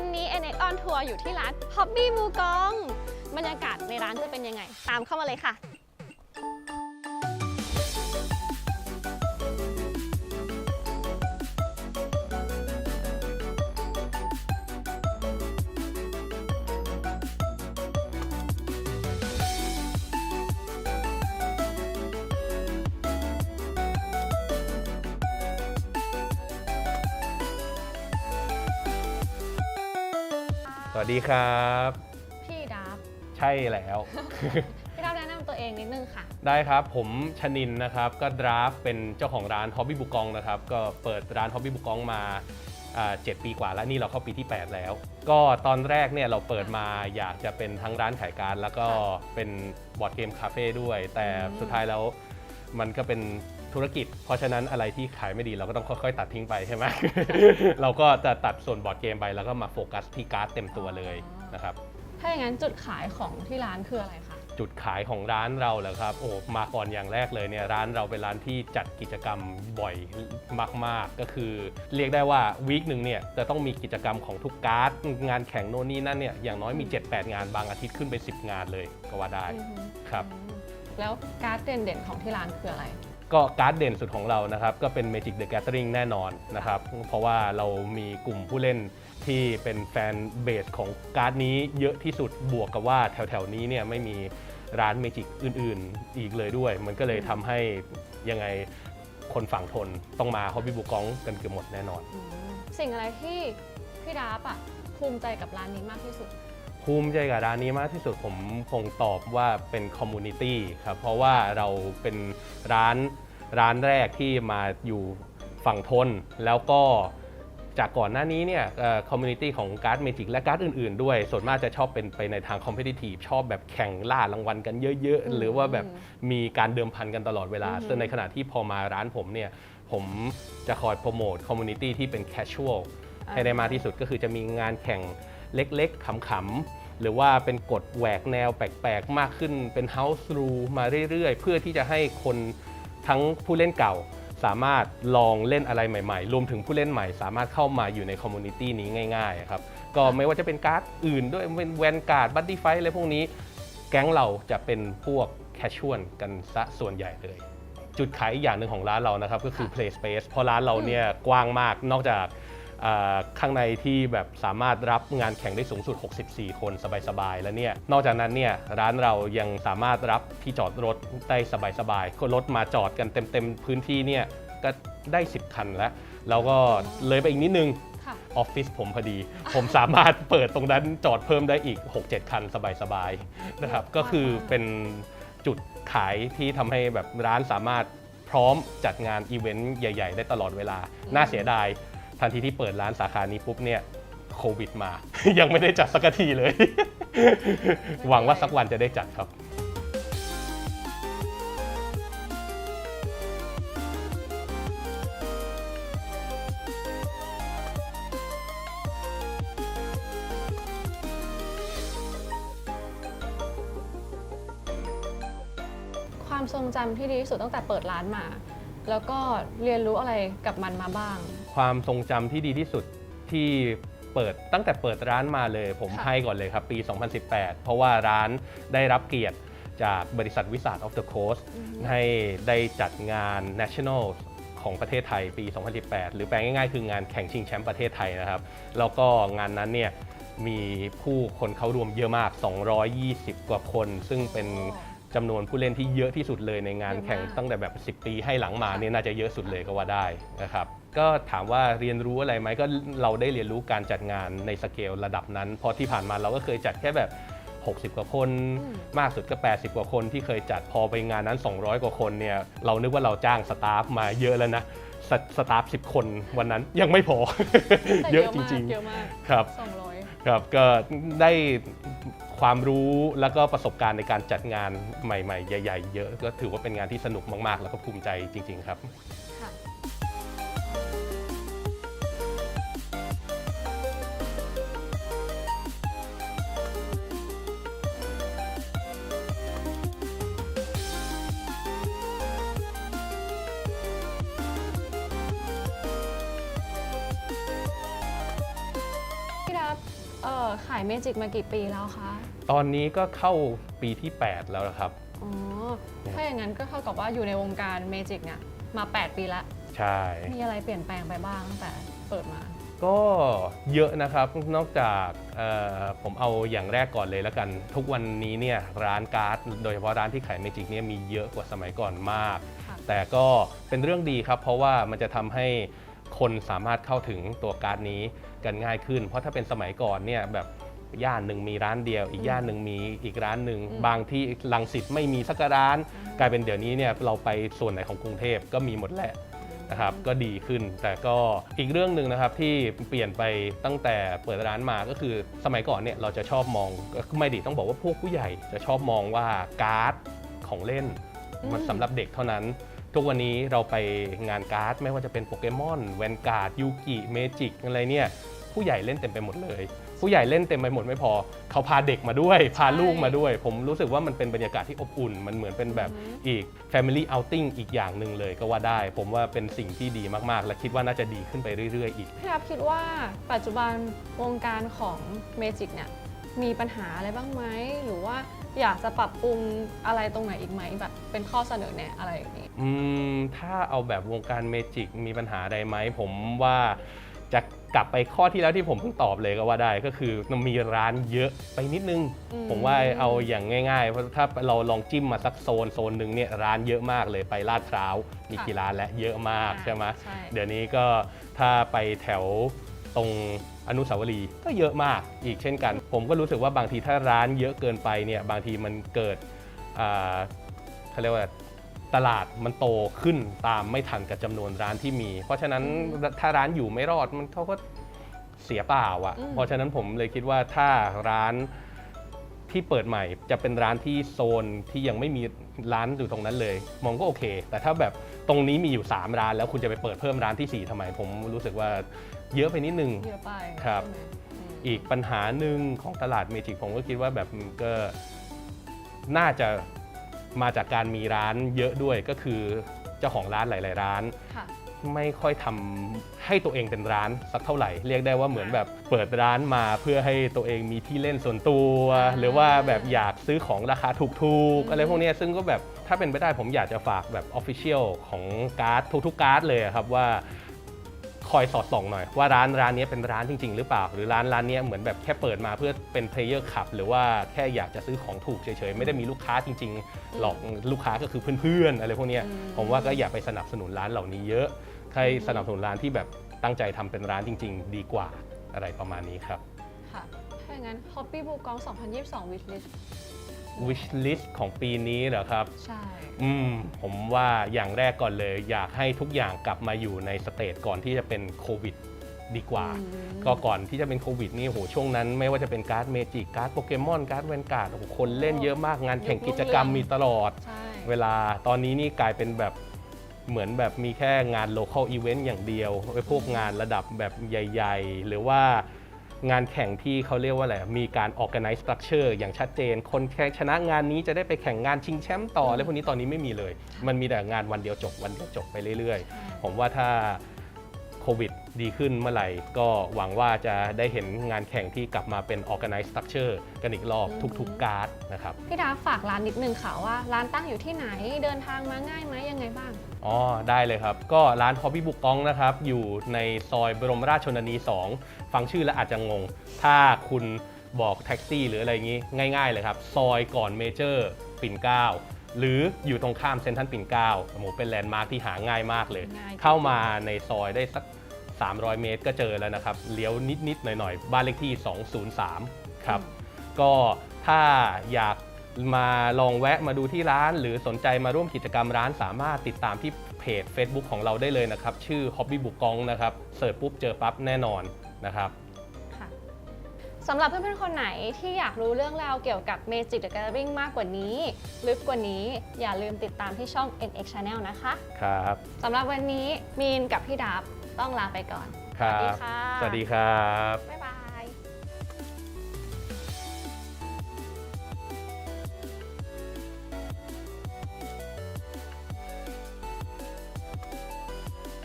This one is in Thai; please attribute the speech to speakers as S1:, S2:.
S1: วันนี้ NX on Tour อยู่ที่ร้าน Hobby มูกอง บรรยากาศในร้านจะเป็นยังไง ตามเข้ามาเลยค่ะ
S2: วัสดีครับ
S1: พี่ดับ
S2: ใช่แล้ว
S1: พี่ดับแนะนำตัวเองนิดนึงค่ะ
S2: ได้ครับผมชนินนะครับก็ดราฟเป็นเจ้าของร้าน Hobby บุกองนะครับก็เปิดร้าน Hobby บุกองมาอ่า7ปีกว่าแล้วนี่เราเข้าปีที่ 8 แล้ว ก็ตอนแรกเนี่ยเราเปิดมาอยากจะเป็นทั้งร้านขายการ แล้วก็เป็นบอร์ดเกมคาเฟ่ด้วย แต่
S1: อืม
S2: สุดท้ายแล้วมันก็เป็น ธุรกิจ เพราะฉะนั้นอะไรที่ขายไม่ดีเราก็ต้องค่อยๆ ตัดทิ้งไปใช่ไหม เราก็จะตัดส่วนบอร์ดเกมไปแล้วก็มาโฟกัสที่การ์ดเต็มตัวเลยนะครับ
S1: ถ้าอย่างนั้นจุดขายของที่ร้านคืออะไรคะ
S2: จุดขายของร้านเราเหรอครับ โอ้มาก่อนอย่างแรกเลยเนี่ยร้านเราเป็นร้านที่จัดกิจกรรมบ่อยมาก ๆ ก็คือ เรียกได้ว่าวีคหนึ่งเนี่ยจะต้องมีกิจกรรมของทุกการ์ดงานแข่งโน่นนี่นั่นเนี่ยอย่างน้อยมี 7-8 งานบางอาทิตย์ขึ้นไป 10 งานเลยก็ว่าได้
S1: อือฮึ
S2: ครับ
S1: อืมแล้วการ์ดเด่นๆของที่ร้านคืออะไร
S2: ก็การ์ดเด่นสุดของเรานะครับก็เป็น Magic the Gathering แน่นอนนะครับ เพราะว่าเรามีกลุ่มผู้เล่นที่เป็นแฟนเบสของการ์ดนี้เยอะที่สุดบวกกับว่าแถวๆนี้เนี่ยไม่มีร้านเมจิกอื่นๆ อีกเลยด้วย มันก็เลยทำให้ยังไงคนฝั่งทนต้องมาฮอบบี้บุกองกันเกือบหมดแน่นอน
S1: สิ่งอะไรที่พี่ดับอะภูมิใจกับร้านนี้มากที่สุด
S2: ภูมิใจกับร้านนี้มากที่สุดผมคงตอบว่าเป็นคอมมูนิตี้ครับเพราะว่าเราเป็นร้านร้านแรกที่มาอยู่ฝั่งทน แล้วก็จากก่อนหน้านี้เนี่ยคอมมูนิตี้ของการ์ดเมจิกและการ์ดอื่นๆ ด้วย ส่วนมากจะชอบเป็นไปในทางคอมเพ t i ทีฟชอบแบบแข่งล่ารางวัลกันเยอะ
S1: อืม
S2: ๆหรือว่าแบบมีการเดิมพันกันตลอดเวลา
S1: อือหือ
S2: ซึ่งในขณะที่พอมาร้านผมเนี่ย ผมจะคอยโปรโมทคอมมูนิตี้ที่เป็นแคชชวลให้ได้มากที่สุดก็คือจะมีงานแข่งเล็กๆขำๆ หรือว่าเป็นกฎแหวกแนวแปลกๆ มากขึ้นเป็น House Rule มาเรื่อยๆ เพื่อที่จะให้คนทั้งผู้เล่นเก่าสามารถลองเล่นอะไรใหม่ๆ รวมถึงผู้เล่นใหม่สามารถเข้ามาอยู่ในคอมมูนิตี้นี้ง่ายๆครับ ก็ไม่ว่าจะเป็นการ์ดอื่นด้วยเป็นแวนการ์ดบัตตี้ไฟอะไรพวกนี้ แก๊งเราจะเป็นพวกแคชชวลกันซะส่วนใหญ่เลย จุดขายอีกอย่างหนึ่งของร้านเรานะครับ ก็คือ Play Space เพราะร้านเราเนี่ยกว้างมากนอกจาก ข้างในที่แบบสามารถรับงานแข่งได้สูงสุด 64 คนสบายๆ แล้วเนี่ย นอกจากนั้นเนี่ยร้านเรายังสามารถรับที่จอดรถได้สบายๆก็รถมาจอดกันเต็มๆ พื้นที่เนี่ยก็ได้ 10 คันแล้ว แล้วก็เลยไปอีกนิดนึง
S1: ค่ะ
S2: ออฟฟิศผมพอดี ผมสามารถเปิดตรงนั้นจอดเพิ่มได้อีก 6-7 คันสบายๆ นะครับ ก็คือเป็นจุดขายที่ทำให้แบบร้านสามารถพร้อมจัดงานอีเวนต์ใหญ่ ๆ ได้ตลอดเวลา น่าเสียดาย ทันทีที่เปิดร้านสาขานี้ปุ๊บเนี่ยโควิดมา ยังไม่ได้จัดสักทีเลย หวังว่าสักวันจะได้จัดครับ
S1: ความทรงจำที่ดีที่สุดตั้งแต่เปิดร้านมา แล้วก็เรียนรู้อะไรกับมันมาบ้าง
S2: ความทรงจำที่ดีที่สุดที่เปิดตั้งแต่เปิดร้านมาเลย ผม
S1: ค่ะ
S2: ให้ก่อนเลยครับ ปี 2018 เพราะว่าร้านได้รับเกียรติจากบริษัทวิสา t of the Coast ให้ได้จัดงาน National ของประเทศไทยปี 2018 หรือแปลง่ายๆ คืองานแข่งชิงแชมป์ประเทศไทยนะครับ แล้วก็งานนั้นเนี่ยมีผู้คนเข้าร่วมเยอะมาก 220 กว่าคน ซึ่งเป็น
S1: โอ้
S2: จำนวนผู้เล่นที่เยอะที่สุดเลยในงาน
S1: เยอะมาก
S2: แข่งตั้งแต่แบบ 10 ปีให้หลังมาเนี่ยน่าจะเยอะสุดเลยก็ว่าได้นะครับก็ถามว่าเรียนรู้อะไรไหมก็เราได้เรียนรู้การจัดงานในสเกลระดับนั้นเพราะที่ผ่านมาเราก็เคยจัดแค่แบบ60 กว่าคน
S1: อืม
S2: มากสุดก็ 80 กว่าคนที่เคยจัดพอไปงานนั้น 200 กว่าคนเนี่ยเรานึกว่าเราจ้างสตาฟมาเยอะแล้วนะสสตาฟ 10 คนวันนั้นยังไม่พอ
S1: แต่
S2: เยอะจ
S1: มาก
S2: ริง
S1: เยอะมาก
S2: ๆครับ
S1: สองร้อย
S2: ครับก็ได้ความรู้แล้วก็ประสบการณ์ในการจัดงานใหม่ ๆ ใหญ่ ๆ เยอะ ก็ถือว่าเป็นงานที่สนุกมาก ๆ แล้วก็ภูมิใจจริง ๆ ครับ
S1: ค่ะ อขายเมจิกมากี่ปีแล้วคะ
S2: ตอนนี้ก็เข้าปีที่ 8 แล้วนะครับ
S1: อ๋อ ถ้าอย่างนั้นก็เท่ากับว่าอยู่ในวงการเมจิกเนี่ยมา 8 ปีละ
S2: ใช่
S1: มีอะไรเปลี่ยนแปลงไปบ้างตั้งแต่เปิดมา
S2: ก็เยอะนะครับ นอกจากเอ่อผมเอาอย่างแรกก่อนเลยแล้วกัน ทุกวันนี้เนี่ยร้านการ์ด โดยเฉพาะร้านที่ขายเมจิกเนี่ยมีเยอะกว่าสมัยก่อนมาก
S1: ค่ะ
S2: แต่ก็เป็นเรื่องดีครับ เพราะว่ามันจะทำให้ คนสามารถเข้าถึงตัวการ์ดนี้กันง่ายขึ้น เพราะถ้าเป็นสมัยก่อนเนี่ยแบบย่านหนึ่งมีร้านเดียว อีกย่านหนึ่งมีอีกร้านหนึ่ง
S1: อืม
S2: บางที่ลังสิตไม่มีสักร้าน กลายเป็นเดี๋ยวนี้เนี่ยเราไปส่วนไหนของกรุงเทพก็มีหมดแหละนะครับก็ดีขึ้นแต่ก็อีกเรื่องหนึ่งนะครับที่เปลี่ยนไปตั้งแต่เปิดร้านมาก็คือสมัยก่อนเนี่ยเราจะชอบมองไม่ดีต้องบอกว่าพวกผู้ใหญ่จะชอบมองว่าการ์ดของเล่น
S1: อืม
S2: มันสำหรับเด็กเท่านั้น ทุกวันนี้เราไปงานการ์ด ไม่ว่าจะเป็นโปเกมอนแวนการ์ดยูกิเมจิกอะไรเนี่ยผู้ใหญ่เล่นเต็มไปหมดเลย ผู้ใหญ่เล่นเต็มไปหมดไม่พอ เขาพาเด็กมาด้วย พาลูกมาด้วย ผมรู้สึกว่ามันเป็นบรรยากาศที่อบอุ่น มันเหมือนเป็นแบบ
S1: อือฮึ
S2: อีก Family Outing อีกอย่างหนึ่งเลยก็ว่าได้ ผมว่าเป็นสิ่งที่ดีมากๆ และคิดว่าน่าจะดีขึ้นไปเรื่อย ๆ อีก
S1: พี่รับคิดว่าปัจจุบันวงการของเมจิกเนี่ยมีปัญหาอะไรบ้างไหมหรือว่า อยากจะปรับปรุงอะไรตรงไหนอีกไหมแบบเป็นข้อเสนอแนะอะไรอย่างนี้
S2: อืมถ้าเอาแบบวงการเมจิกมีปัญหาใดไหมผมว่าจะกลับไปข้อที่แล้วที่ผมเพิ่งตอบเลยก็ว่าได้ก็คือมันมีร้านเยอะไปนิดนึง
S1: อืม
S2: ผมว่าเอาอย่างง่ายๆเพราะถ้าเราลองจิ้มมาสักโซนโซนหนึ่งเนี่ยร้านเยอะมากเลยไปลาดพร้าวมีกี่ร้านและเยอะมากใช่ไหม
S1: ใช่
S2: เดี๋ยวนี้ก็ถ้าไปแถวตรง อนุสาวรีย์ก็เยอะมากอีกเช่นกัน ผมก็รู้สึกว่าบางทีถ้าร้านเยอะเกินไปเนี่ยบางทีมันเกิดอ่าเขาเรียกว่าตลาดมันโตขึ้นตามไม่ทันกับจำนวนร้านที่มี เพราะฉะนั้นถ้าร้านอยู่ไม่รอดมันเขาก็เสียเปล่าอะ่ะ
S1: อืม
S2: เพราะฉะนั้นผมเลยคิดว่าถ้าร้าน ที่เปิดใหม่จะเป็นร้านที่โซนที่ยังไม่มีร้านอยู่ตรงนั้นเลย มองก็โอเค แต่ถ้าแบบตรงนี้มีอยู่ 3 ร้าน แล้วคุณจะไปเปิดเพิ่มร้านทีสี่4ทำไม ผมรู้สึกว่าเยอะไปนิดนึง
S1: เยอะไป
S2: ครับ
S1: ใช่ไหมอืม
S2: อีกปัญหาหนึ่งของตลาดเมจิกผมก็คิดว่าแบบก็น่าจะมาจากการมีร้านเยอะด้วยก็คือเจ้าของร้านหลาย ๆ ร้าน
S1: ค่ะ
S2: ไม่ค่อยทำให้ตัวเองเป็นร้านสักเท่าไหร่ เรียกได้ว่าเหมือนแบบเปิดร้านมาเพื่อให้ตัวเองมีที่เล่นส่วนตัว
S1: อ่า
S2: หรือว่าแบบอยากซื้อของราคาถูก
S1: อืม
S2: ๆอะไรพวกเนี้ยซึ่งก็แบบถ้าเป็นไปได้ผมอยากจะฝากแบบออฟฟิเชียลของการ์ดทุกๆการ์ดเลยอะครับว่า คอยสอดส่องหน่อยว่าร้านร้านนี้เป็นร้านจริง ๆ หรือเปล่า หรือร้านร้านนี้เหมือนแบบแค่เปิดมาเพื่อเป็นเพลเยอร์ขับหรือว่าแค่อยากจะซื้อของถูกเฉยๆ ไม่ได้มีลูกค้าจริง ๆหลอกลูกค้าก็คือเพื่อนๆอะไรพวกเนี้ย
S1: อืม
S2: ผมว่าก็อย่าไปสนับสนุนร้านเหล่านี้เยอะใครสนับสนุนร้านที่แบบตั้งใจทำเป็นร้านจริง ๆ ดีกว่าอะไรประมาณนี้ครับ
S1: ค่ะถ้าอย่างนั้น Hobby บูกอง2022 wish list
S2: wish list ของปีนี้เหรอครับ
S1: ใช่
S2: อืมผมว่าอย่างแรกก่อนเลย อยากให้ทุกอย่างกลับมาอยู่ในสเตจก่อนที่จะเป็นโควิดดีกว่า
S1: อืม
S2: ก็ก่อนที่จะเป็นโควิดนี่โหช่วงนั้นไม่ว่าจะเป็นการ์ดเมจิกการ์ดโปเกมอนการ์ดแวนการ์ดโอ้โหคนเล่นเยอะมากงานแข่งกิจกรรมมีตลอด
S1: ใช่
S2: เวลาตอนนี้นี่กลายเป็นแบบเหมือนแบบมีแค่งาน local event อย่างเดียวไอ้พวกงานระดับแบบใหญ่ ๆ หรือว่า งานแข่งที่เขาเรียกว่าอะไร มีการ organize structure อย่างชัดเจน คนแข่งชนะงานนี้จะได้ไปแข่งงานชิงแชมป์ต่ออะไรพวกนี้ตอนนี้ไม่มีเลย มันมีแต่งานวันเดียวจบวันเดียวจบไปเรื่อยๆ ผมว่าถ้า ควิดดีขึ้นเมื่อไหร่ ก็หวังว่าจะได้เห็นงานแข่งที่กลับมาเป็น organize structure กันอีกรอบ
S1: อือฮึ
S2: ทุกๆการ์ดนะครับ
S1: พี่ดาฝากร้านนิดนึงค่ะว่าร้านตั้งอยู่ที่ไหนเดินทางมาง่ายไหมยังไงบ้าง
S2: อ๋อ ได้เลยครับ ก็ร้าน Hobby บุกกองนะครับ อยู่ในซอยบรมราชชนนี 2 ฟังชื่อแล้วอาจจะงง ถ้าคุณบอกแท็กซี่หรืออะไรอย่างนี้ง่าย ๆ เลยครับ ซอยก่อนเมเจอร์ปิ่นเกล้าหรืออยู่ตรงข้ามเซ็นทรัลปิ่นเกล้าโอ้โหเป็นแลนด์มาร์คที่หาง่ายมากเลย
S1: ง่าย
S2: เข้ามาในซอยได้สัก 300 เมตรก็เจอแล้วนะครับ เลี้ยวนิด ๆ หน่อย ๆ บ้านเลขที่ 203 ครับ ก็ถ้าอยากมาลองแวะมาดูที่ร้าน หรือสนใจมาร่วมกิจกรรมร้านสามารถติดตามที่เพจ Facebook ของเราได้เลยนะครับ ชื่อ Hobby บุกกองนะครับเสิร์ชปุ๊บเจอปั๊บแน่นอนนะครับ
S1: ค่ะสำหรับเพื่อนๆ คนไหนที่อยากรู้เรื่องราวเกี่ยวกับ Magic the Gathering มากกว่านี้ ลึกกว่านี้อย่าลืมติดตามที่ช่อง NX Channel นะคะ
S2: ครับ
S1: สำหรับวันนี้มีนกับพี่ดับ ต้องลาไปก่อน
S2: ครั
S1: สวัสดี
S2: บ
S1: ค่ะ
S2: สวัสดีครับ
S1: บ๊าย